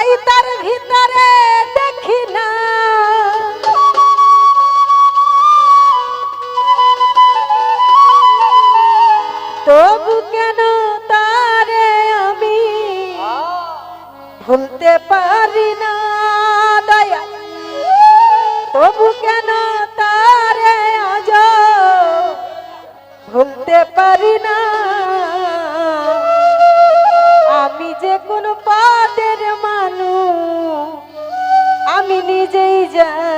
তাই তার ভিতরে দেখি না। তবু কেন তারে আমি ভুলতে পারি না, দয়া। তবু কেন তারে আজ ভুলতে পারি না। আমি যে কোনো পার আমি নিজেই যা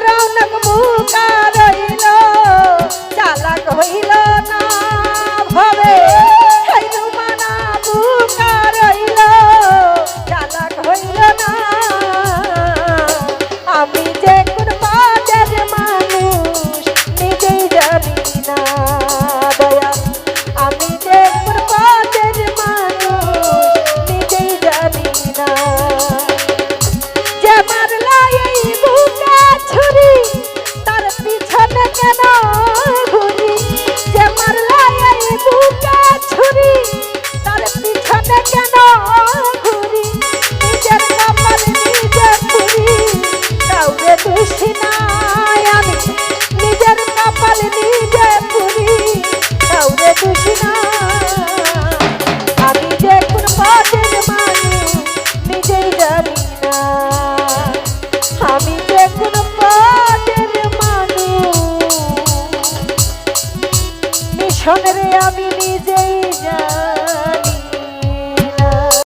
কারণ মুখ চালাক হইল